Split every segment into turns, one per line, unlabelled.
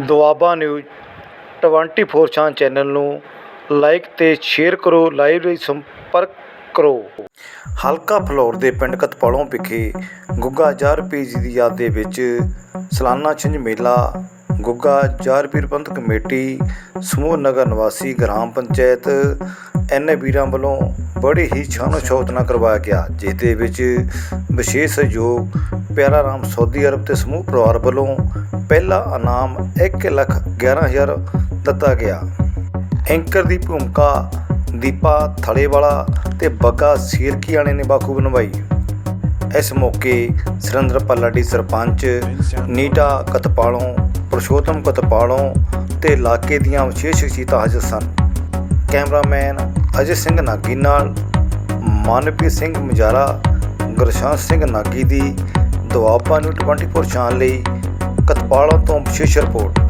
Doaba news 24 ਛਾਂ channel ਨੂੰ like ਤੇ ਸ਼ੇਅਰ ਕਰੋ, ਲਾਈਵ ਲਈ ਸੰਪਰਕ ਕਰੋ। ਹਲਕਾ ਫਲੌਰ ਦੇ ਪਿੰਡ ਕਤਪਾਲੋਂ ਵਿਖੇ ਗੁੱਗਾ ਜਾਰ ਪੀਰ ਜੀ ਦੀ ਯਾਦ ਦੇ ਵਿੱਚ ਸਾਲਾਨਾ ਛਿੰਝ ਮੇਲਾ ਗੁੱਗਾ, ਚਾਰ ਪੀਰ ਪੰਥ ਕਮੇਟੀ, ਸਮੂਹ ਨਗਰ ਨਿਵਾਸੀ, ਗ੍ਰਾਮ ਪੰਚਾਇਤ, ਐਨ ਵੀਰਾਂ ਵੱਲੋਂ ਬੜੀ ਹੀ ਸ਼ਾਨੋ ਛੋਤ ਨਾਲ ਕਰਵਾਇਆ ਗਿਆ ਜਿਸ ਦੇ ਵਿੱਚ ਵਿਸ਼ੇਸ਼ ਸਹਿਯੋਗ, ਪਿਆਰਾ ਰਾਮ ਸਾਊਦੀ ਅਰਬ ਤੇ ਸਮੂਹ ਪਰਿਵਾਰ ਵੱਲੋਂ ਪਹਿਲਾ ਇਨਾਮ 1 ਲੱਖ 11000 ਦਿੱਤਾ ਗਿਆ। ਐਂਕਰ ਦੀ ਭੂਮਿਕਾ ਦੀਪਾ ਥਲੇਵਾਲਾ ਤੇ ਬੱਗਾ ਸੀਰਕੀਆਣੇ ਨੇ ਬਾਖੂਬ ਨਿਭਾਈ। ਇਸ ਮੌਕੇ ਸੁਰਿੰਦਰ ਪੱਲਾਡੀ ਸਰਪੰਚ, ਨੀਟਾ ਕਤਪਾਲੋਂ ਪੁਰਸ਼ੋਤਮ ਕਤਪਾਲੋਂ ਤੇ ਇਲਾਕੇ ਦੀਆਂ ਵਿਸ਼ੇਸ਼ ਸ਼ਖਸੀਅਤਾਂ ਹਾਜ਼ਰ ਸਨ। ਕੈਮਰਾਮੈਨ ਅਜੇ ਸਿੰਘ ਨਾਗੀ ਨਾਲ ਮਨਪ੍ਰੀਤ ਸਿੰਘ ਮਜਾਰਾ ਗੁਰਸ਼ਾਂਤ ਸਿੰਘ ਨਾਗੀ ਦੀ ਦੁਆਬਾ ਨੂੰ 24 ਛਾਨ ਲਈ ਕਤਪਾਲੋਂ ਤੋਂ ਵਿਸ਼ੇਸ਼ ਰਿਪੋਰਟ।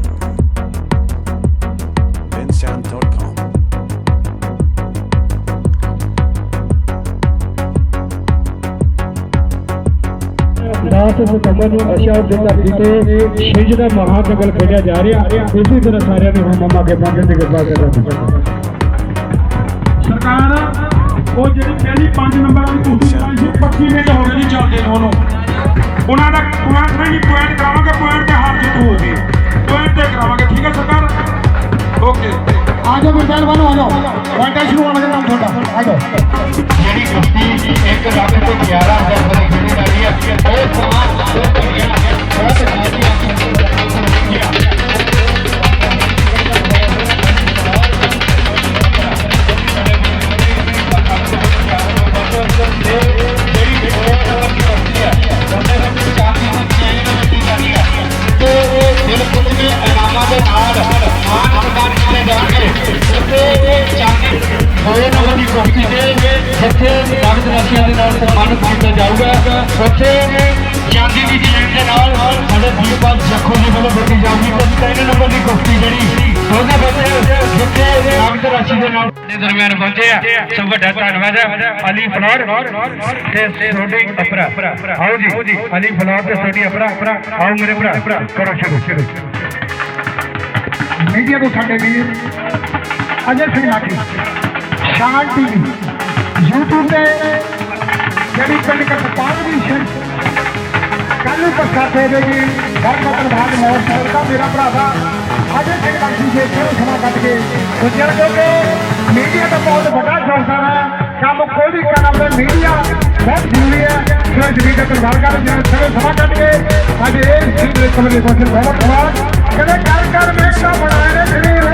ਦਾਸ ਮੁਕੰਮਲ ਨੂੰ ਅਸ਼ਾ ਦੇ ਧਰਤੀ ਤੇ ਛਿੰਝ ਦਾ ਮਹਾਂ ਜੰਗਲ ਖੇਡਿਆ ਜਾ ਰਿਹਾ ਇਸੇ ਤਰ੍ਹਾਂ ਸਾਰਿਆਂ ਨੂੰ ਹੁਣ ਅੱਗੇ ਪਹੁੰਚਣ ਦੀ ਕਿਰਪਾ ਕਰੋ
ਸਰਕਾਰ ਉਹ ਜਿਹੜੀ ਪਹਿਲੀ 5 ਨੰਬਰਾਂ ਦੀ ਕੁਰਸੀ ਪਾਈ ਸੀ 25 ਮਿੰਟ ਹੋ ਗਏ ਜੀ ਚੱਲਦੇ ਨੂੰ ਉਹਨੂੰ ਉਹਨਾਂ ਦਾ ਪੁਆਇੰਟ ਨਹੀਂ ਪੁਆਇੰਟ ਕਰਾਵਾਂਗੇ ਪੁਆਇੰਟ ਤੇ ਹਾਰ ਜਿੱਤ ਹੋਊਗੀ। ਪੁਆਇੰਟ ਤੇ ਕਰਾਵਾਂਗੇ ਠੀਕ ਹੈ ਸਰਕਾਰ? ਓਕੇ।
ਆ ਜਾਓ ਮਿਸਾਲ ਬਣੋ ਆ ਜਾਓ ਪੁਆਇੰਟਾਂ ਸ਼ੁਰੂ ਹੋਣ ਲੱਗਾ ਤੁਹਾਡਾ। ਆ ਜਾਓ
ਜਿਹੜੀ ਕੁਸ਼ਤੀ ਇੱਕ ਲੱਖ ਤੇ 11000 ਰੁਪਏ ਦੀ ਖੇਡੀ ਰਹੀ ਹੈ। ਉਹ ਸਮਾਂ ਬਹੁਤ ਸਾਰੀਆਂ ਬਿਲਕੁਲ ਵੀ ਇਨਾਮਾਂ ਦੇ ਨਾਲ 2 ਨੰਬਰ ਦੀ ਕੋਠੀ ਤੇ ਜਿੱਥੇ ਨਗਦ ਰਾਸ਼ੀਆਂ ਦੇ ਨਾਲ ਸਨਮਾਨ ਕੀਤਾ ਜਾਊਗਾ। ਉੱਥੇ ਚਾਂਦੀ ਦੀ ਜੈਨ ਦੇ ਨਾਲ ਸਾਡੇ ਗੁਰਪਾਲ ਜੱਖੋ ਜੀ ਵੱਲੋਂ ਦਿੱਤੀ ਜਾਊਗੀ ਤੇ 3 ਨੰਬਰ ਦੀ ਕੋਠੀ ਜਿਹੜੀ ਉਹਦੇ ਵਿੱਚ ਜਿੱਥੇ ਨਗਦ ਰਾਸ਼ੀ ਦੇ ਨਾਲ ਦੇ ਦਰਮਿਆਨ ਪਹੁੰਚੇ ਆ। ਸਭ ਵੱਡਾ ਧੰਨਵਾਦ ਹੈ ਅਲੀ ਫਲੋਰ ਤੇ ਸੋਡੀ ਅਪਰਾ। ਆਓ ਜੀ, ਅਲੀ ਫਲੋਰ ਤੇ ਸੋਡੀ ਅਪਰਾ। ਆਓ ਮੇਰੇ ਭਰਾ, ਕਰੋ ਸ਼ੁਰੂ। ਸ਼ੁਰੂ
ਮੀਡੀਆ ਤੋਂ ਸਾਡੇ ਵੀਰ ਅਜੇ ਸਿੰਘ ਨਾਕੀ ਸ਼ਾਨ ਟੀਵੀ, YouTube ਤੇ ਜਿਹੜੀ ਪਿੰਡ ਕਪਤਾਨ ਦੀ ਕੱਲ ਨੂੰ ਪ੍ਰਸਾਦ ਜੀ ਧਰਮ ਬਹੁਤ ਮੋਰਚਾ ਦਾ, ਮੇਰਾ ਭਰਾ ਦਾ। ਅਜੇ ਸਿੰਘ ਨਾਠੀ ਜੀ ਇੱਥੇ ਸਮਾਂ ਕੱਟ ਕੇ ਗੁਜਰ ਕਿਉਂਕਿ ਮੀਡੀਆ ਦਾ ਬਹੁਤ ਵੱਡਾ ਸ਼ੌਂਕਰ ਹੈ। ਕੰਮ ਕੋਈ ਵੀ ਕਰਨਾ ਹੋਵੇ ਮੀਡੀਆ ਬਹੁਤ ਜ਼ਰੂਰੀ ਹੈ। ਸੋ ਜਰੀ ਦਾ ਧੰਨਵਾਦ ਕਰ ਜਿਹਨੇ ਸਾਰੇ ਸਮਾਂ ਕੱਟ ਕੇ। ਅੱਜ ਇਹ ਸਿੱਧੇ ਕਮਰੇ ਕੋਲ ਬਹੁਤ ਧੰਨਵਾਦ ਕਹਿੰਦੇ, ਕਰ ਕਰ ਮੇਕਾ ਬਣਾਏ ਨੇ ਸਰੀਰ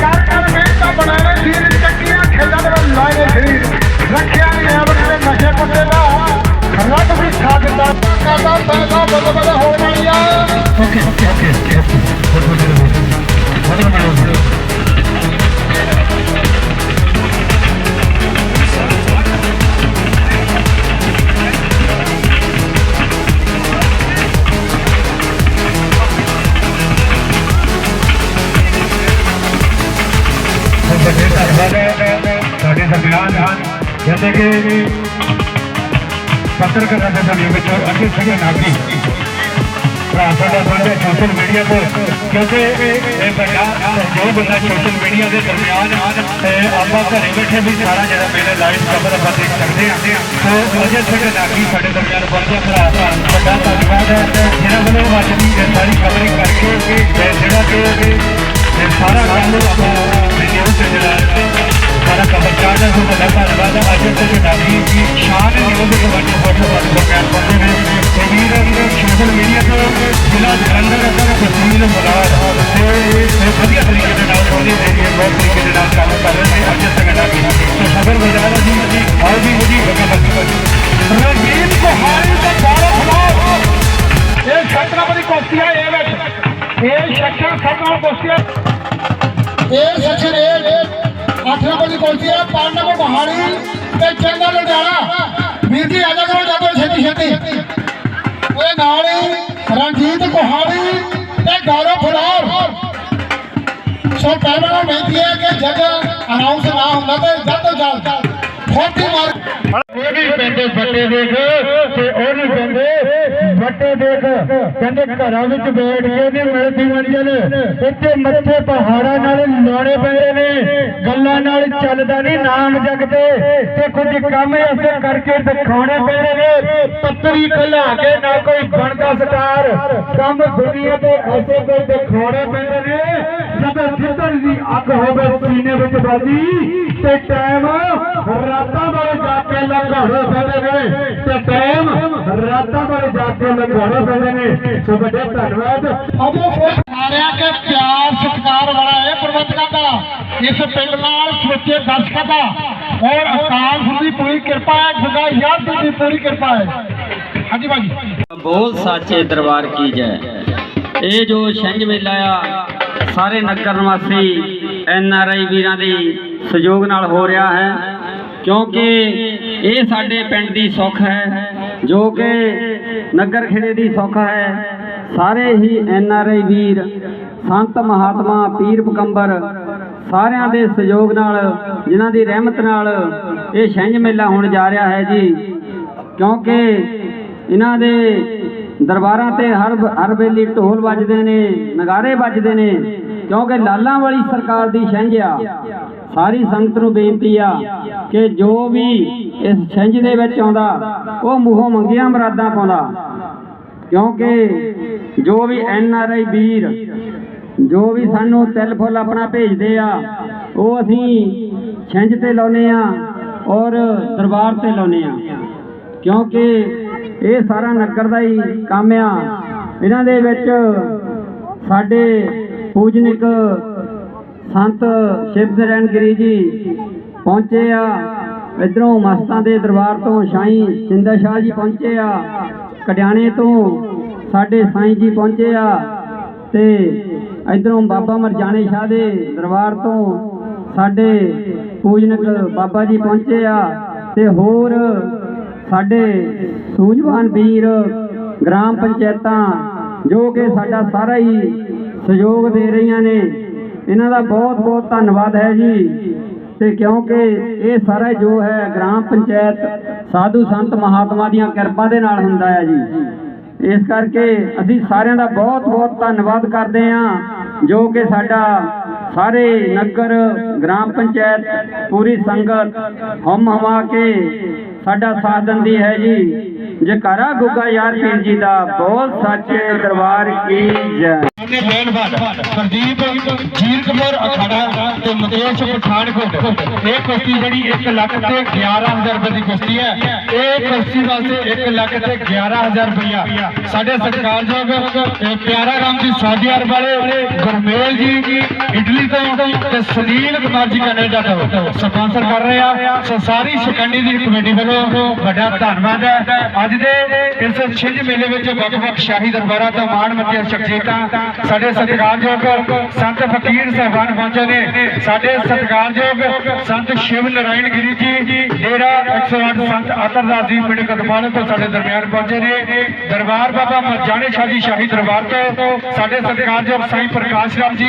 ਕਰ ਕਰ ਮੇਕਾ ਬਣਾਏ ਨੇ ਸਰੀਰ ਚੱਕੀਆਂ ਖੇਡਾਂ
ਹਨ ਜਿਵੇਂ ਕਿ ਪੱਤਰਕਾਰਾਂ ਦੇ ਸਮੇਂ ਵਿੱਚ ਅੱਗੇ ਸਗੇ ਨਾਗਰੀ ਭਰਾ ਸਾਡਾ ਸਾਡੇ ਸੋਸ਼ਲ ਮੀਡੀਆ ਤੇ ਕਿਉਂਕਿ ਇਹ ਵੱਡਾ ਜੋ ਬੰਦਾ ਸੋਸ਼ਲ ਮੀਡੀਆ ਦੇ ਦਰਮਿਆਨ ਤੇ ਆਪਾਂ ਘਰੇ ਬੈਠੇ ਵੀ ਸਾਰਾ ਜਿਹੜਾ ਮੇਰੇ ਲਾਈਵ ਖਬਰ ਆਪਾਂ ਦੇਖ ਸਕਦੇ ਹਾਂ ਸੋ ਅਜੇ ਸਾਡੇ ਨਾਗਰੀ ਸਾਡੇ ਦਰਮਿਆਨ ਪਹੁੰਚਿਆ ਭਰਾ ਵੱਡਾ ਧੰਨਵਾਦ ਹੈ ਜਿਹਨਾਂ ਵੱਲੋਂ ਅੱਜ ਦੀ ਇਹ ਸਾਰੀ ਕਵਰਿੰਗ ਕਰਕੇ ਜਿਹੜਾ ਕਿ ਸਾਰਾ ਕੰਮ ਆਪਾਂ ਵੀਡੀਓ ਤੇ ਜਿਹੜਾ ਸਾਰਾ ਕਵਰ ਕਰਦਾ ਹਾਂ ਵੱਡਾ ਧੰਨਵਾਦ ਹੈ ਅਜੇ ਤੱਕ ਨਾਗਰੀ ਦੀ ਸ਼ਾਨ ਨਿਊਜ਼ ਦੇ ਵੱਡੇ ਫੋਟੋ ਵੱਲ ਬਕਾਇਰ ਪਹੁੰਚੇ ਨੇ ਤੇ ਵੀਰ ਸੋਸ਼ਲ ਮੀਡੀਆ ਤੋਂ ਜ਼ਿਲ੍ਹਾ ਜਲੰਧਰ ਦਾ ਤਸਵੀਰ ਬੁਲਾ ਤੇ ਇਹ ਵਧੀਆ ਤਰੀਕੇ ਦੇ ਨਾਲ ਉਹਦੇ ਏਰੀਆ ਬਹੁਤ ਤਰੀਕੇ ਦੇ ਨਾਲ ਕੰਮ ਕਰ ਰਹੇ ਨੇ ਅਜੇ ਤੱਕ ਨਾਗਰੀ ਸੋ ਸਬਰ ਬਜਾਰਾ ਜੀ
ਤੇ 8 ਨੰਬਰ ਦੀ ਹੈ 5 ਨੰਬਰ ਤੇ ਚੰਗਾ ਲੁਧਿਆਣਾ। ਵੀਰ ਜੀ, ਆ ਜਾ ਕਰੋ ਜਦੋਂ ਛੇਤੀ ਛੇਤੀ। ਉਹਦੇ ਨਾਲ ਹੀ ਰਣਜੀਤ ਕੋਹਾਲੀ ਤੇ ਗੌਰਵ ਖਲਾਫ ਸੋ ਪਹਿਲਾਂ ਬੇਨਤੀ ਹੈ ਕਿ ਜਦ ਅਨਾਉਂਸ ਨਾ ਹੁੰਦਾ ਤਾਂ ਜਲਦ ਤੋਂ ਜਲਦ ਫੋਟੀ ਮਾਰ
ਉਹ ਨਹੀਂ ਪੈਂਦੇ ਵੱਟੇ ਦੇਖ ਤੇ ਉਹ ਨਹੀਂ ਵੱਟੇ ਦੇਖ। ਕਹਿੰਦੇ ਘਰਾਂ ਵਿੱਚ ਬੈਠ ਕੇ ਨਹੀਂ ਮਿਲਦੀ ਮੰਜਲ ਇੱਥੇ ਮੱਥੇ ਪਹਾੜਾਂ ਨਾਲ ਲਾਉਣੇ ਪੈਂਦੇ ਨੇ। ਗੱਲਾਂ ਨਾਲ ਚੱਲਦਾ ਨਹੀਂ ਨਾਮ ਜਗਦੇ ਤੇ ਕੁਝ ਕੰਮ ਐਸੇ ਕਰਕੇ ਦਿਖਾਉਣੇ ਪੈਂਦੇ ਨੇ। ਪੱਤਰੀ ਖਲਾ ਕੇ ਨਾ ਕੋਈ ਬਣਦਾ ਸਟਾਰ। ਕੰਮ ਦੁਨੀਆ ਤੇ ਐਸੇ ਕੋਈ ਦਿਖਾਉਣੇ ਪੈਂਦੇ ਨੇ, ਜਦੋਂ ਜਿੱਦਣ ਦੀ ਅੱਗ ਹੋਵੇ ਸੀਨੇ ਵਿੱਚ ਬਾਜੀ, ਤੇ ਟਾਈਮ ਰਾਤਾਂ ਵਾਲੇ ਜਾ ਕੇ ਲੰਘਾਉਣੇ ਪੈਂਦੇ ਨੇ। ਤੇ ਟਾਈਮ ਰਾਤਾਂ ਵਾਲੇ ਜਾ ਕੇ ਲੰਘਾਉਣੇ ਪੈਂਦੇ ਨੇ। ਸੋ ਵੱਡੇ ਧੰਨਵਾਦ।
ਅਜੇ ਸਾਰਿਆਂ ਕੇ ਪਿਆਰ ਸਤਿਕਾਰ ਵਾਲਾ ਹੈ ਪ੍ਰਬੰਧਕਾਂ ਦਾ। ਇਸ ਪਿੰਡ ਨਾਲ ਸੋਚੇ ਦਰਸ਼ਕਾਂ ਦਾ। ਔਰ ਅਕਾਲ ਪੁਰਖ ਦੀ ਪੂਰੀ ਕਿਰਪਾ ਹੈ ਗੁਗਾ ਯਾਦ ਦੀ ਵੀ ਪੂਰੀ ਕਿਰਪਾ ਹੈ।
ਬੋਲ ਸਾਚੇ ਦਰਬਾਰ ਕੀ ਜੈ। ਇਹ ਜੋ ਛੰਝ ਮੇਲਾ ਆ, ਸਾਰੇ ਨਗਰ ਨਿਵਾਸੀ ਐਨ ਆਰ ਆਈ ਵੀਰਾਂ ਦੀ ਸਹਿਯੋਗ ਨਾਲ ਹੋ ਰਿਹਾ ਹੈ, ਕਿਉਂਕਿ ਇਹ ਸਾਡੇ ਪਿੰਡ ਦੀ ਸੁੱਖ ਹੈ, ਜੋ ਕਿ ਨਗਰ ਖੇੜੇ ਦੀ ਸੁੱਖ ਹੈ। ਸਾਰੇ ਹੀ ਐਨ ਆਰ ਆਈ ਵੀਰ, ਸੰਤ ਮਹਾਤਮਾ, ਪੀਰ ਪਕੰਬਰ, ਸਾਰਿਆਂ ਦੇ ਸਹਿਯੋਗ ਨਾਲ, ਜਿਨ੍ਹਾਂ ਦੀ ਰਹਿਮਤ ਨਾਲ ਇਹ ਛਿੰਝ ਮੇਲਾ ਹੋਣ ਜਾ ਰਿਹਾ ਹੈ ਜੀ। ਕਿਉਂਕਿ ਇਹਨਾਂ ਦੇ ਦਰਬਾਰਾਂ ਤੇ ਹਰ ਹਰ ਵੇਲੇ ਢੋਲ ਵੱਜਦੇ ਨੇ, ਨਗਾਰੇ ਵੱਜਦੇ ਨੇ, ਕਿਉਂਕਿ ਲਾਲਾਂ ਵਾਲੀ ਸਰਕਾਰ ਦੀ ਛੰਝ ਆ। ਸਾਰੀ ਸੰਗਤ ਨੂੰ ਬੇਨਤੀ ਆ ਕਿ ਜੋ ਵੀ ਇਸ ਛੰਝ ਦੇ ਵਿੱਚ ਆਉਂਦਾ, ਉਹ ਮੂੰਹੋਂ ਮੰਗੀਆਂ ਮਰਾਦਾਂ ਪਾਉਂਦਾ। ਕਿਉਂਕਿ ਜੋ ਵੀ ਐਨ ਆਰ ਆਈ ਵੀਰ, ਜੋ ਵੀ ਸਾਨੂੰ ਤਿਲ ਫੁੱਲ ਆਪਣਾ ਭੇਜਦੇ ਆ, ਉਹ ਅਸੀਂ ਛਿੰਝ ਤੇ ਲਾਉਨੇ ਆ ਔਰ ਦਰਬਾਰ ਤੇ ਲਾਉਨੇ ਆ। ਕਿਉਂਕਿ ਇਹ ਸਾਰਾ ਨਗਰ ਦਾ ਹੀ ਕੰਮ ਆ। ਇਹਨਾਂ ਦੇ ਵਿੱਚ ਸਾਡੇ ਪੂਜਨਿਕ ਸੰਤ ਸ਼ਿਵ ਨਰੈਣ ਗਿਰੀ ਜੀ ਪਹੁੰਚੇ ਆ। ਇਧਰੋਂ ਮਸਤਾਂ ਦੇ ਦਰਬਾਰ ਤੋਂ ਸ਼ਾਹੀ ਸਿੰਦਾ ਸ਼ਾਹ ਜੀ ਪਹੁੰਚੇ ਆ। ਕਡਿਆਣੇ ਤੋਂ ਸਾਡੇ ਸਾਈਂ ਜੀ ਪਹੁੰਚੇ ਆ ਤੇ ਇਧਰੋਂ ਬਾਬਾ ਮਰਜਾਣੇ ਸ਼ਾਹ ਦੇ ਦਰਬਾਰ ਤੋਂ ਸਾਡੇ ਪੂਜਨਕ ਬਾਬਾ ਜੀ ਪਹੁੰਚੇ ਆ ਤੇ ਹੋਰ ਸਾਡੇ ਸੂਝਵਾਨ ਵੀਰ ਗ੍ਰਾਮ ਪੰਚਾਇਤਾਂ ਜੋ ਕਿ ਸਾਡਾ ਸਾਰਾ ਹੀ ਸਹਿਯੋਗ ਦੇ ਰਹੀਆਂ ਨੇ, ਇਹਨਾਂ ਦਾ ਬਹੁਤ ਬਹੁਤ ਧੰਨਵਾਦ ਹੈ ਜੀ। ਤੇ ਕਿਉਂਕਿ ਇਹ ਸਾਰਾ ਜੋ ਹੈ ਗ੍ਰਾਮ ਪੰਚਾਇਤ ਸਾਧੂ ਸੰਤ ਮਹਾਤਮਾ ਦੀਆਂ ਕਿਰਪਾ ਦੇ ਨਾਲ ਹੁੰਦਾ ਹੈ ਜੀ। ਇਸ ਕਰਕੇ ਅਸੀਂ ਸਾਰਿਆਂ ਦਾ ਬਹੁਤ ਬਹੁਤ ਧੰਨਵਾਦ ਕਰਦੇ ਹਾਂ, ਜੋ ਕਿ ਸਾਡਾ ਸਾਰੇ ਨਗਰ, ਗ੍ਰਾਮ ਪੰਚਾਇਤ, ਪੂਰੀ ਸੰਗਤ ਹਮ ਹਮਾ ਕੇ ਸਾਡਾ ਸਾਥ ਦਿੰਦੀ ਹੈ ਜੀ। ਜਕਾਰਾ ਗੁੱਗਾ ਯਾਰ ਪੀਰ ਜੀ ਦਾ ਬਹੁਤ ਸੱਚੇ ਦਰਬਾਰ ਕੀ ਜੈ।
ਨੇ ਪਹਿਲਵਾਨ ਪ੍ਰਦੀਪ ਜੀਰ ਅਖਾੜਾ ਤੇ ਮੁਕੇਸ਼ ਪਠਾਨਕੋਟ। ਇਹ ਕੁਸ਼ਤੀ ਜਿਹੜੀ 1 ਲੱਖ ਤੇ 11000 ਰੁਪਏ ਦੀ ਕੁਸ਼ਤੀ ਹੈ। ਇਹ ਕੁਸ਼ਤੀ ਵਾਸਤੇ 1 ਲੱਖ ਤੇ 11000 ਰੁਪਇਆ ਸਾਡੇ ਸਤਿਕਾਰਯੋਗ ਪਿਆਰਾ ਰਾਮ ਜੀ ਸਾਊਦੀ ਅਰਬ ਵਾਲੇ, ਗੁਰਮੇਲ ਜੀ, ਇਟਲੀ ਤੋਂ ਤੇ ਸੁਨੀਲ ਕੁਮਾਰ ਜੀ ਕੈਨੇਡਾ ਤੋਂ। ਸਪਾਂਸਰ ਕਰ ਰਹੇ ਆ। ਸੋ ਸਾਰੀ ਸ਼ਿਕੰਡੀ ਦੀ ਕਮੇਟੀ ਵੱਲੋਂ ਵੱਡਾ ਧੰਨਵਾਦ ਹੈ। ਅੱਜ ਦੇ ਇਸ ਛਿੰਝ ਮੇਲੇ ਵਿੱਚ ਵੱਖ-ਵੱਖ ਸ਼ਾਹੀ ਦਰਬਾਰਾਂ ਤੋਂ ਮਾਣ ਮੱਤੀਆਂ ਸ਼ਖਸੀਅਤਾਂ ਸਾਡੇ ਸਤਿਕਾਰਯੋਗ ਸੰਤ ਫਕੀਰ ਸਾਹਿਬਾਨ ਪਹੁੰਚੇ ਨੇ, ਸਾਡੇ ਸਤਿਕਾਰਯੋਗ ਸੰਤ ਸ਼ਿਵ ਨਰਾਇਣ ਗਿਰੀ ਜੀ, ਡੇਰਾ 108 ਸੰਤ ਅਤਰਦਾਸ ਜੀ ਪਿੰਡ ਕਦਮਾਣੇ ਤੋਂ ਸਾਡੇ ਦਰਮਿਆਨ ਪਹੁੰਚੇ ਨੇ। ਦਰਬਾਰ ਬਾਬਾ ਮਰਜਾਣੇ ਸ਼ਾਹ ਜੀ ਸ਼ਾਹੀ ਦਰਬਾਰ ਤੋਂ ਸਾਡੇ ਸਤਿਕਾਰਯੋਗ ਸਾਈਂ ਪ੍ਰਕਾਸ਼ ਰਾਮ ਜੀ,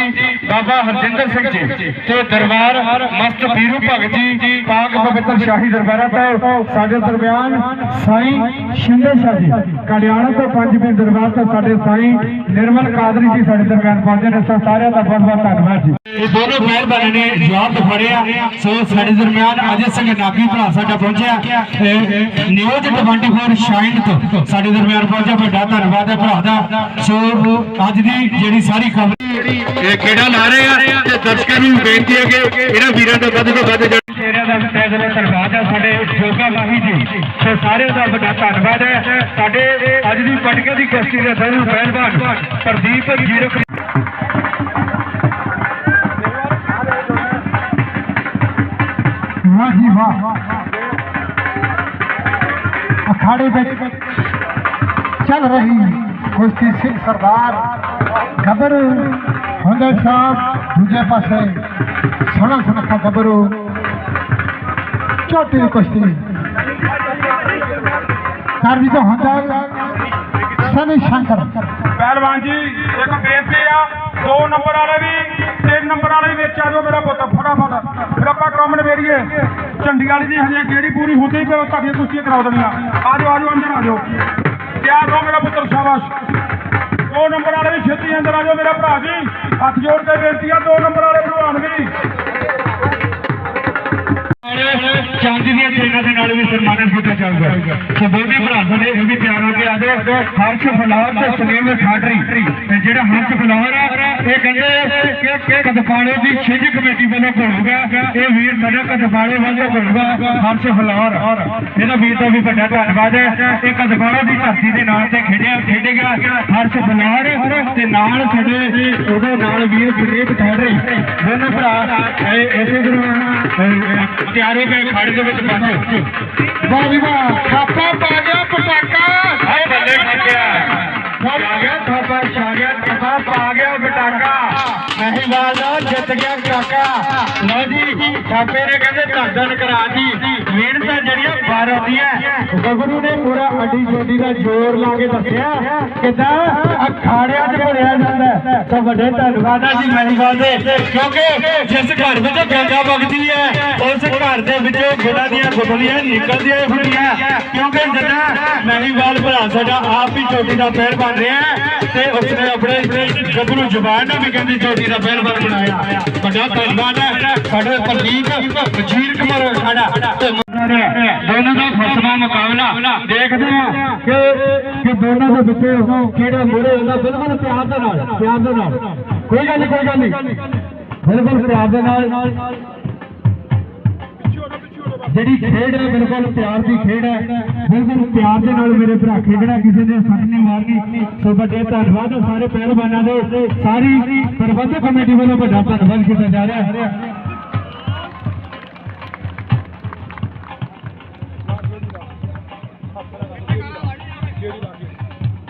ਬਾਬਾ ਹਰਜਿੰਦਰ ਸਿੰਘ ਜੀ ਤੇ ਦਰਬਾਰ ਮਸਤ ਬੀਰੂ ਭਗਤ ਜੀ, ਪਾਕ ਪਵਿੱਤਰ ਸ਼ਾਹੀ ਦਰਬਾਰਾਂ ਤੋਂ ਸਾਡੇ ਦਰਮਿਆਨ ਸਾਈਂ ਸ਼ਿੰਦੇ ਸ਼ਾਹ ਜੀ। ਕਲਿਆਣ ਤੋਂ ਪੰਜ ਪੀਰ ਦਰਬਾਰ ਤੋਂ ਸਾਡੇ ਸਾਈਂ ਨਿਰਮਲ ਕਾਦਰੀ ਜੀ ਸਾਡੇ ਦਰਮਿਆਨ ਪਹੁੰਚੇ ਨੇ। ਸੋ ਸਾਰਿਆਂ ਦਾ ਬਹੁਤ ਬਹੁਤ ਧੰਨਵਾਦ ਜੀ। ਇਹ ਦੋਨੋਂ ਮਿਹਰਬਾਨੀ ਨੇ ਜਵਾਬ ਦਿਖਾੜਿਆ ਸੋ ਸਾਡੇ ਦਰਮਿਆਨ ਅਜੇ ਸਿੰਘ ਨਾਗੀ ਭਰਾ ਸਾਡਾ ਪਹੁੰਚਿਆ। ਨਿਊਜ਼ 24 ਸ਼ਾਈਨ ਤੋਂ ਸਾਡੇ ਦਰਮਿਆਨ ਪਹੁੰਚਿਆ। ਵੱਡਾ ਧੰਨਵਾਦ ਹੈ ਭਰਾ ਦਾ। ਸੋ ਅੱਜ ਦੀ ਜਿਹੜੀ ਸਾਰੀ ਖਬਰ ਇਹ ਕਿਹੜਾ ਲਾ ਰਹੇ ਆ? ਤੇ ਦਰਸ਼ਕਾਂ ਨੂੰ ਬੇਨਤੀ ਹੈ ਕਿ ਇਹਨਾਂ ਵੀਰਾਂ ਦਾ ਵੱਧ ਤੋਂ ਵੱਧ ਸ਼ੇਰਿਆਂ ਦਾ ਧੰਨਵਾਦ ਹੈ ਸਾਡੇ ਜੋਗਾ ਮਾਹੀ ਜੀ। ਸੋ ਸਾਰਿਆਂ ਦਾ ਵੱਡਾ ਧੰਨਵਾਦ ਹੈ। ਸਾਡੇ ਅੱਜ ਦੀ ਪਟਕੇ ਦੀ ਕੁਸ਼ਤੀ ਦੇ ਦੋਨੋਂ ਪਹਿਲਵਾਨ ਪ੍ਰਦੀਪ ਜੀਰੋ
ਵਾਹ ਜੀ ਵਾਹ। ਅਖਾੜੇ ਵਿੱਚ ਚੱਲ ਰਹੀ ਕੁਸ਼ਤੀ ਸਿੰਘ ਸਰਦਾਰ। ਗੱਭਰੂ ਹੁੰਦੇ ਸਾਹਿਬ ਦੂਜੇ ਪਾਸੇ ਸੋਹਣਾ ਸੁਨੱਖਾ ਗੱਭਰੂ ਛੋਟੀ ਦੀ ਕੁਸ਼ਤੀ ਕਰਦੀ ਤਾਂ ਹੁੰਦਾ ਸਨੀ ਸ਼ੰਕਰ
ਪਹਿਲਵਾਨ ਜੀ ਇੱਕ ਬੇਨਤੀ ਆ ਦੋ ਨੰਬਰ ਵਾਲੇ ਵੀ ਤਿੰਨ ਨੰਬਰ ਵਾਲੇ ਵੀ ਵਿੱਚ ਆ ਜਾਓ ਮੇਰਾ ਪੁੱਤ ਫਟਾਫਟ ਫਿਰ ਆਪਾਂ ਕੰਮ ਨਵੇੜੀਏ ਝੰਡੀ ਵਾਲੀ ਦੀ ਹਜੇ ਕਿਹੜੀ ਪੂਰੀ ਹੁੰਦੀ ਫਿਰ ਉਹ ਤੁਹਾਡੀਆਂ ਕੁਸ਼ਤੀਆਂ ਕਰਾ ਦੇਣੀਆਂ ਆ ਜਾਓ ਆ ਜਾਓ ਅੰਦਰ ਆ ਜਾਓ ਤਿਆਰ ਰਹੋ ਮੇਰਾ ਪੁੱਤਰ ਸ਼ਾਬਾਸ਼ ਦੋ ਨੰਬਰ ਵਾਲੇ ਵੀ ਛੇਤੀ ਅੰਦਰ ਆ ਜਾਓ ਮੇਰਾ ਭਰਾ ਜੀ ਹੱਥ ਜੋੜ ਕੇ ਬੇਨਤੀ ਆ ਦੋ ਨੰਬਰ ਵਾਲੇ ਭਲਵਾਨ ਵੀ
ਚਾਂਦੀ ਦੀਆਂ ਚੇਨਾਂ ਦੇ ਨਾਲ ਵੀ ਸਨਮਾਨਿਤ ਕੀਤਾ ਜਾਊਗਾ ਸੋ ਦੋਨੇ ਭਰਾ ਸਾਡੇ ਇਹ ਵੀ ਤਿਆਰ ਹੋ ਕੇ ਆ ਗਏ। ਹਰਸ਼ ਫਲੌਰ ਤੇ ਸੁਨੀਲ ਠਾਡਰੀ ਤੇ ਜਿਹੜਾ ਹਰਸ਼ ਫਲੌਰ ਆ, ਇਹ ਕਹਿੰਦੇ ਕਿ ਕਦਪਾਲੇ ਦੀ ਛਿੰਝ ਕਮੇਟੀ ਵੱਲੋਂ ਘੁਲੂਗਾ ਇਹ ਵੀਰ ਸਾਡਾ ਕਦਪਾਲੇ ਵੱਲੋਂ ਘੁਲੂਗਾ ਹਰਸ਼ ਫਲੌਰ ਇਹਦਾ ਵੀਰ ਦਾ ਵੀ ਵੱਡਾ ਧੰਨਵਾਦ ਹੈ। ਇਹ ਕਦਪਾਲਾ ਦੀ ਧਰਤੀ ਦੇ ਨਾਲ ਤੇ ਖੇਡਿਆ, ਖੇਡੇਗਾ ਹਰਸ਼ ਫਲੌਰ ਤੇ ਨਾਲ ਸਾਡੇ, ਉਹਦੇ ਨਾਲ ਵੀਰ ਸੁਨੀਲ ਠਾਡਰੀ ਦੋਨੇ ਭਰਾ ਇਸੇ ਤਰ੍ਹਾਂ ਤਿਆਰ ਹੋ ਕੇ ਖੜੇ ਦੇ ਵਿੱਚ ਪਹੁੰਚੇ
ਵਾਹ ਵੀ ਵਾਹ ਖਾਪਾ ਪਾ ਗਿਆ ਪਟਾਕਾ।
ਹਾਏ ਬੱਲੇ ਖਾਂਦਿਆ ਆ ਗਿਆ ਥਾਪਾ ਛਾ ਗਿਆ। ਥਾਪਾ ਪਾ ਗਿਆ ਬਟਾਕਾ ਨਹੀਂ ਵਾਲਾ ਜਿੱਤ ਗਿਆ ਕਾਕਾ ਲਓ ਜੀ ਥਾਪੇ ਨੇ ਕਹਿੰਦੇ ਧਰਦਨ ਕਰਾ ਦੀ ਮਿਹਨਤਾਂ ਜਿਹੜੀਆਂ ਬਾਰ ਆਉਂਦੀਆਂ। ਗਗਰੂ ਨੇ ਪੂਰਾ ਅੱਡੀ ਚੋਟੀ ਦਾ ਜ਼ੋਰ ਲਾ ਕੇ ਦੱਸਿਆ ਕਿਦਾਂ ਅਖਾੜਿਆਂ 'ਚ ਭਰਿਆ ਜਾਂਦਾ ਸੋ ਵੱਡੇ ਧੰਨਵਾਦ ਆ ਜੀ ਮਹਿਵਾਲ ਦੇ ਕਿਉਂਕਿ ਜਿਸ ਘਰ ਵਿੱਚ ਗੰਗਾ ਵਗਦੀ ਹੈ, ਉਸ ਘਰ ਦੇ ਵਿੱਚੋਂ ਗੁਣਾ ਦੀਆਂ ਗੁਟਲੀਆਂ ਨਿਕਲਦੀਆਂ ਹੀ ਹੁੰਦੀਆਂ। ਕਿਉਂਕਿ ਜਿੱਦਾਂ ਮਹਿਵਾਲ ਭਰਾ ਸਾਡਾ ਆਪ ਹੀ ਚੋਟੀ ਦਾ ਪੈਰ ਬਣ ਰਿਹਾ ਤੇ ਉਸਨੇ ਆਪਣੇ ਗੱਭਰੂ ਜ਼ੁਬਾਨ ਨਾਲ ਵੀ ਕਹਿੰਦੀ ਚੋਟੀ ਦਾ ਪਹਿਲਵਾਨ ਬਣਾਇਆ। ਵੱਡਾ ਧੰਨਵਾਦ ਹੈ। ਸਾਡੇ ਪ੍ਰਦੀਪ, ਵਜੀਰ ਕੁਮਾਰ ਸਾਡਾ। ਦੋਨਾਂ ਦਾ ਫਸਵਾ ਮੁਕਾਬਲਾ। ਦੇਖਦੇ ਆ ਕਿ ਕਿ ਦੋਨਾਂ ਦੇ ਵਿੱਚੋਂ ਕਿਹੜਾ ਮੋਰੇ ਹੁੰਦਾ। ਬਿਲਕੁਲ ਪਿਆਰ ਦੇ ਨਾਲ, ਪਿਆਰ ਦੇ ਨਾਲ। ਕੋਈ ਗੱਲ ਨਹੀਂ ਕੋਈ ਗੱਲ ਨਹੀਂ ਬਿਲਕੁਲ ਪਿਆਰ ਦੇ ਨਾਲ। ਜਿਹੜੀ ਖੇਡ ਹੈ ਬਿਲਕੁਲ ਪਿਆਰ ਦੀ ਖੇਡ ਹੈ। ਬਿਲਕੁਲ ਪਿਆਰ ਦੇ ਨਾਲ ਮੇਰੇ ਭਰਾ ਖੇਡਣਾ ਕਿਸੇ ਨੇ ਸੱਟ ਨਹੀਂ ਮਾਰਨੀ। ਸੋ ਵੱਡੇ ਧੰਨਵਾਦ ਸਾਰੇ ਪਹਿਲਵਾਨਾਂ ਦੇ। ਸਾਰੀ ਪ੍ਰਬੰਧਕ ਕਮੇਟੀ ਵੱਲੋਂ ਵੱਡਾ ਧੰਨਵਾਦ ਕੀਤਾ ਜਾ ਰਿਹਾ ਹੈ।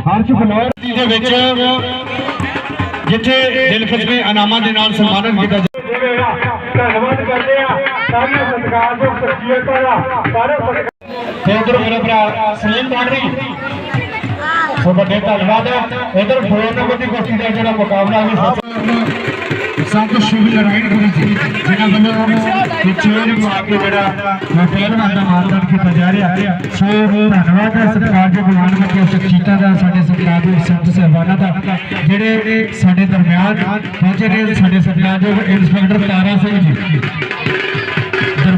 ਹਰਸ਼ ਫਲੋਰ ਦੇ ਵਿੱਚ ਜਿੱਥੇ ਦਿਲ ਖਿੱਚਵੇਂ ਇਨਾਮਾਂ ਦੇ ਨਾਲ ਸਨਮਾਨਿਤ ਕੀਤਾ ਜਾ ਧੰਨਵਾਦ ਕਰਦੇ ਆ ਸਾਰੀਆਂ ਸਤਿਕਾਰਯੋਗ ਸ਼ਖਸੀਅਤਾਂ ਦਾ ਸਾਰੇ ਤੇ ਉਧਰ ਮੇਰਾ ਭਰਾ ਸੁਨੀਲ ਪਾਟਰੀ ਸੋ ਵੱਡੇ ਧੰਨਵਾਦ ਉਧਰ ਫੋਰ ਨੰਬਰ ਦੀ ਕੁਸ਼ਤੀ ਦਾ ਜਿਹੜਾ ਮੁਕਾਬਲਾ ਵੀ ਸੰਤ ਸ਼ਿਵ ਲੜਾਈਪੁਰੀ ਜੀ ਜਿਨ੍ਹਾਂ ਵੱਲੋਂ ਚੇਅਰ ਪਾ ਕੇ ਜਿਹੜਾ ਪਹਿਲਵਾਨ ਦਾ ਮਾਨਦਾਨ ਕੀਤਾ ਜਾ ਰਿਹਾ। ਸੋ ਧੰਨਵਾਦ ਹੈ ਸਤਿਕਾਰਯੋਗ ਮਾਨਵ ਕੇ ਸ਼ਖਸੀਅਤਾਂ ਦਾ ਸਾਡੇ ਸਤਿਕਾਰਯੋਗ ਸੰਤ ਸਹਿਬਾਨਾਂ ਦਾ ਜਿਹੜੇ ਸਾਡੇ ਦਰਮਿਆਨ ਪਹੁੰਚੇ ਨੇ ਸਾਡੇ ਸਤਿਕਾਰਯੋਗ ਇੰਸਪੈਕਟਰ ਤਾਰਾ ਸਿੰਘ ਜੀ।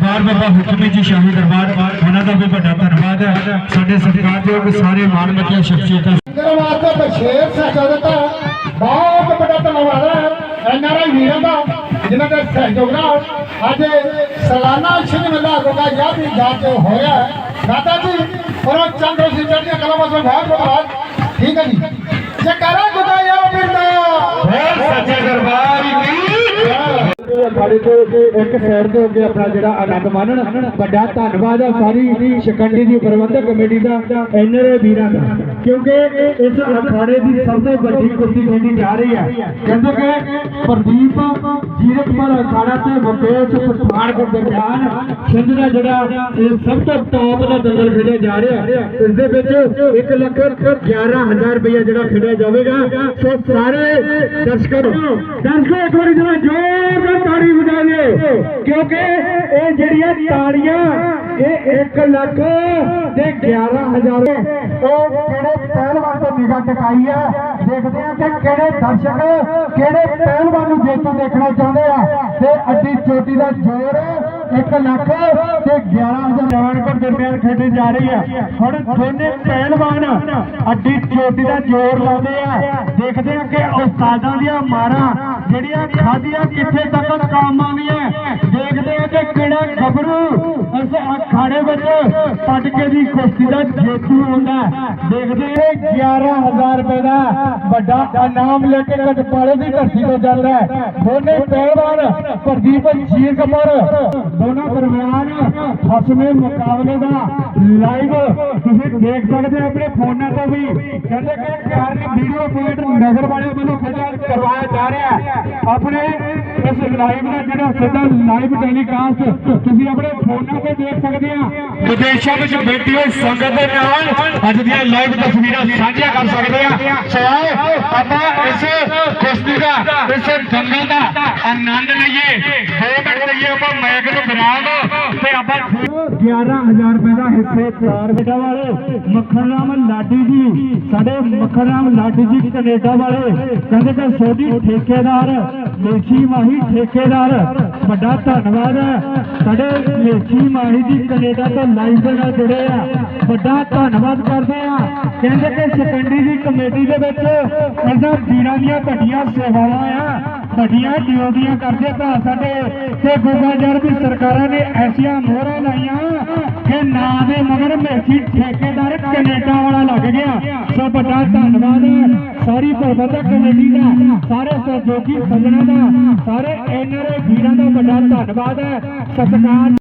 ਦਰਬਾਰ ਬਾਬਾ ਹੁਕਮੀ ਜੀ ਸ਼ਾਹੀ ਦਰਬਾਰ, ਉਹਨਾਂ ਦਾ ਵੀ ਵੱਡਾ ਧੰਨਵਾਦ ਹੈ। ਸਾਡੇ ਸਤਿਕਾਰਯੋਗ ਸਾਰੇ ਮਾਨਵਤੀਆਂ ਸ਼ਖਸੀਅਤਾਂ
ਤੇਰੇ ਵਾਸਤੇ ਬਸ਼ੇਰ ਸਹਿਯੋਗ ਦਿੱਤਾ। ਬਹੁਤ ਵੱਡਾ ਧੰਨਵਾਦ ਹੈ ਐਨਆਰਆਈ ਵੀਰਾਂ ਦਾ, ਜਿਨ੍ਹਾਂ ਦੇ ਸਹਿਯੋਗ ਨਾਲ ਅੱਜ ਸਾਲਾਨਾ ਛਿੰਝ ਮੇਲਾ ਗੋਗਾ ਯਾਦ ਦੀ ਜਾਂਚ ਹੋਇਆ ਦਾਦਾ ਜੀ
ਅਖਾੜੇ ਤੋਂ ਇੱਕ ਸਾਈਡ ਤੇ ਹੋ ਆਪਣਾ ਜਿਹੜਾ ਆਨੰਦ ਮਾਣਨ। ਵੱਡਾ ਧੰਨਵਾਦ ਆ ਸਾਰੀ ਸ਼ਿਕੰਡੀ ਦੀ ਪ੍ਰਬੰਧਕ ਕਮੇਟੀ ਦਾ ਐਨਆਰਏ ਵੀਰਾਂ ਦਾ। ਕਿਉਂਕਿ ਇਸ ਅਖਾੜੇ ਦੀ ਸਭ ਤੋਂ ਵੱਡੀ ਕੁਸ਼ਤੀ ਖੇਡੀ ਜਾ ਰਹੀ ਹੈ। ਕਹਿੰਦੇ ਕਿ ਪ੍ਰਦੀਪ ਜੀਰਕਪੁਰ ਅਖਾੜਾ ਤੇ ਮੁਕੇਸ਼ ਪਠਾਨਕੋਟ ਦਰਮਿਆਨ ਸਿੰਧ ਦਾ ਜਿਹੜਾ ਇਹ ਸਭ ਤੋਂ ਟੌਪ ਦਾ ਦੰਗਲ ਖੇਡਿਆ ਜਾ ਰਿਹਾ ਇਸ ਦੇ ਵਿੱਚ 1 ਲੱਖ 11000 ਰੁਪਏ ਜਿਹੜਾ ਖੇਡਿਆ ਜਾਵੇਗਾ। ਸੋ ਸਾਰੇ ਦਰਸ਼ਕੋ ਦਰਸ਼ਕੋ ਇੱਕ ਵਾਰੀ ਜਰਾ ਜ਼ੋਰਦਾਰ ਤਾੜੀ ਵਜਾ ਦਿਓ ਕਿਉਂਕਿ ਇਹ ਜਿਹੜੀਆਂ ਤਾੜੀਆਂ, ਇਹ 1 ਲੱਖ ਤੇ 11000
ਉਹ ਕਿਹੜੇ ਪਹਿਲਵਾਨ ਤੋਂ ਨਿਗਾਹ ਟਿਕਾਈ ਹੈ। ਦੇਖਦੇ ਆ ਕਿ ਕਿਹੜੇ ਦਰਸ਼ਕ, ਕਿਹੜੇ ਪਹਿਲਵਾਨ ਨੂੰ ਜੇਤੂ ਦੇਖਣਾ ਚਾਹੁੰਦੇ ਆ। ਤੇ ਅੱਡੀ ਚੋਟੀ ਦਾ ਜ਼ੋਰ 1 ਲੱਖ ਤੇ 11000
ਜਾਨਪੁਰ ਦਰਮਿਆਨ ਖੇਡੀ ਜਾ ਰਹੀ ਹੈ। ਹੁਣ ਦੋਨੇ ਪਹਿਲਵਾਨ ਅੱਡੀ ਚੋਟੀ ਦਾ ਜ਼ੋਰ ਲਾਉਂਦੇ ਆ। ਦੇਖਦੇ ਆ ਕਿ ਉਸਤਾਦਾਂ ਦੀਆਂ ਮਾਰਾਂ ਜਿਹੜੀਆਂ ਖਾਦੀਆਂ ਕਿੱਥੇ ਤੱਕ ਕੰਮ ਆਉਂਦੀਆਂ ਦੇਖਦੇ ਆ ਕਿ ਕਿਹੜਾ ਗੱਭਰੂ ਇਸ ਅਖਾੜੇ ਵਿੱਚ ਪਟਕੇ ਦੀ ਕੁਸ਼ਤੀ ਦਾ ਜੇਤੂ ਹੁੰਦਾ ਦੇਖਦੇ ਆ 11000 ਰੁਪਏ ਦਾ ਵੱਡਾ ਇਨਾਮ ਲੈ ਕੇ ਕਟਪਾਲੇ ਦੀ ਧਰਤੀ ਤੋਂ ਜਾਂਦਾ ਹੈ। ਦੋਨੇ ਪਹਿਲਵਾਨ ਪ੍ਰਦੀਪ ਜੀਰ ਕਪੂਰ ਦੋਨਾਂ ਦਰਮਿਆਨ ਫਸਵੇਂ ਮੁਕਾਬਲੇ ਦਾ ਲਾਈਵ ਤੁਸੀਂ ਦੇਖ ਸਕਦੇ ਹੋ ਆਪਣੇ ਫੋਨਾਂ ਤੋਂ ਵੀ। ਕਹਿੰਦੇ ਕਿ ਕਾਰਨ ਵੀਡੀਓ ਪੁਆਇੰਟ ਨਗਰ ਵਾਲੇ ਵੱਲੋਂ ਖੇਡਿਆ ਕਰਵਾਇਆ ਜਾ ਰਿਹਾ ਹੈ। ਆਪਣੇ ਇਸ ਲਾਈਵ ਦਾ ਜਿਹੜਾ ਸਿੱਧਾ ਲਾਈਵ ਟੈਲੀਕਾਸਟ ਤੁਸੀਂ ਆਪਣੇ ਫੋਨਾਂ ਤੇ ਦੇਖ ਸਕਦੇ ਆ। ਵਿਦੇਸ਼ਾਂ ਵਿੱਚ ਬੈਠੀ ਹੋਈ ਸੰਗਤ ਦੇ ਨਾਲ ਅੱਜ ਦੀਆਂ ਲਾਈਵ ਤਸਵੀਰਾਂ ਸਾਂਝੀਆਂ ਕਰ ਸਕਦੇ ਆ। ਸੋ ਆਪਾਂ ਇਸ ਕੁਸ਼ਤੀ ਦਾ, ਇਸ ਦੰਗਲ ਦਾ ਆਨੰਦ ਲਈਏ। ਦੋ ਮਿੰਟ ਲਈਏ ਆਪਾਂ ਮੈਕ ਨੂੰ ਵਿਰਾਮ ਤੇ ਆਪਾਂ
11000 ਰੁਪਏ ਦਾ ਹਿੱਸੇਦਾਰ
ਕੈਨੇਡਾ ਵਾਲੇ ਮੱਖਣ ਰਾਮ ਲਾਡੀ ਜੀ, ਸਾਡੇ ਮੱਖਣ ਰਾਮ ਲਾਡੀ ਜੀ ਕੈਨੇਡਾ ਵਾਲੇ। ਕਹਿੰਦੇ ਕਿ ਸੋਢੀ ਠੇਕੇਦਾਰ ਲੇਖੀ ਮਾਹੀ ਠੇਕੇਦਾਰ, ਵੱਡਾ ਧੰਨਵਾਦ ਹੈ। ਸਾਡੇ ਲੇਖੀ ਮਾਹੀ ਜੀ ਕੈਨੇਡਾ ਤੋਂ ਲਾਈਵ ਦੇ ਨਾਲ ਜੁੜੇ ਆ। ਵੱਡਾ ਧੰਨਵਾਦ ਕਰਦੇ ਆ। ਕਹਿੰਦੇ ਕਿ ਸੈਕੰਡਰੀ ਦੀ ਕਮੇਟੀ ਦੇ ਵਿੱਚ ਇਹਨਾਂ ਵੀਰਾਂ ਦੀਆਂ ਵੱਡੀਆਂ ਸੇਵਾਵਾਂ ਆ। ਵੱਡੀਆਂ ਡਿਊਟੀਆਂ ਕਰਦੇ ਭਰਾ ਸਾਡੇ। ਤੇ ਗੁਰਗਾਜਰ ਵੀ ਸਰਕਾਰਾਂ ਨੇ ਐਸੀਆਂ ਮੋਹਰਾਂ ਲਾਈਆਂ ਕਿ ਨਾਂ ਦੇ ਮਗਰ ਮੇਥੀ ਠੇਕੇਦਾਰ ਕੈਨੇਡਾ ਵਾਲਾ ਲੱਗ ਗਿਆ। ਸੋ ਵੱਡਾ ਧੰਨਵਾਦ ਹੈ। ਸਾਰੀ ਪ੍ਰਬੰਧਕ ਕਮੇਟੀ ਦਾ, ਸਾਰੇ ਸਹਿਯੋਗੀ ਸੱਜਣਾਂ ਦਾ, ਸਾਰੇ ਐਨਆਰਏ ਵੀਰਾਂ ਦਾ ਵੱਡਾ ਧੰਨਵਾਦ ਹੈ। ਸਤਿਕਾਰ।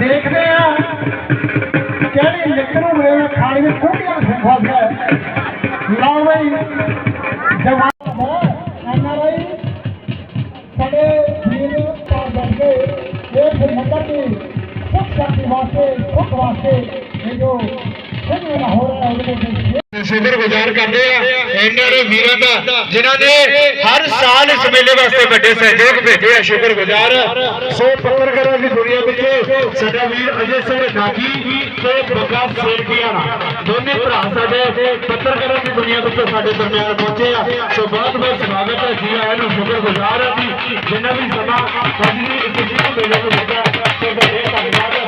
ਦੇਖਦੇ ਆ ਕਿਹੜੀ ਲਿਕਰੂ ਮੇਰੇ ਖਾਲੀ ਵਿੱਚ ਕੁੰਡੀਆਂ ਨੂੰ ਹੈ ਵਾਸਤੇ ਵਾਸਤੇ ਜੋ ਸਿੰਘ ਹੋ ਹੈ, ਉਹਦੇ ਵਿੱਚ
ਸ਼ੁਕਰਗੁਜ਼ਾਰ ਕਰਦੇ ਆ ਐਨਆਰਏ ਵੀਰਾਂ ਦਾ ਜਿਨ੍ਹਾਂ ਨੇ ਹਰ ਸਾਲ ਇਸ ਮੇਲੇ ਵਾਸਤੇ ਵੱਡੇ ਸਹਿਯੋਗ ਭੇਜੇ ਆ। ਸ਼ੁਕਰਗੁਜ਼ਾਰ ਸੋ ਪੱਤਰਕਾਰਾਂ ਦੀ ਦੁਨੀਆ ਵਿੱਚ ਸਾਡਾ ਵੀਰ ਅਜੇ ਸਿੰਘ ਨਾਗੀ ਤੇ ਬੱਗਾ ਸੇਰਕੀਆਣਾ ਦੋਨੇ ਭਰਾ ਸਾਡੇ ਪੱਤਰਕਾਰਾਂ ਦੀ ਦੁਨੀਆ ਵਿੱਚ ਸਾਡੇ ਦਰਮਿਆਨ ਪਹੁੰਚੇ ਆ। ਸੋ ਬਹੁਤ ਬਹੁਤ ਸਵਾਗਤ ਹੈ ਜੀ ਆਇਆਂ ਨੂੰ। ਸ਼ੁਕਰਗੁਜ਼ਾਰ ਆ ਜੀ, ਜਿਨ੍ਹਾਂ ਵੀ ਸਮਾਂ ਸਾਡੀ ਇਸ ਜੀ ਮੇਲੇ ਨੂੰ ਦਿੱਤਾ ਸੋ ਵੱਡੇ ਧੰਨਵਾਦ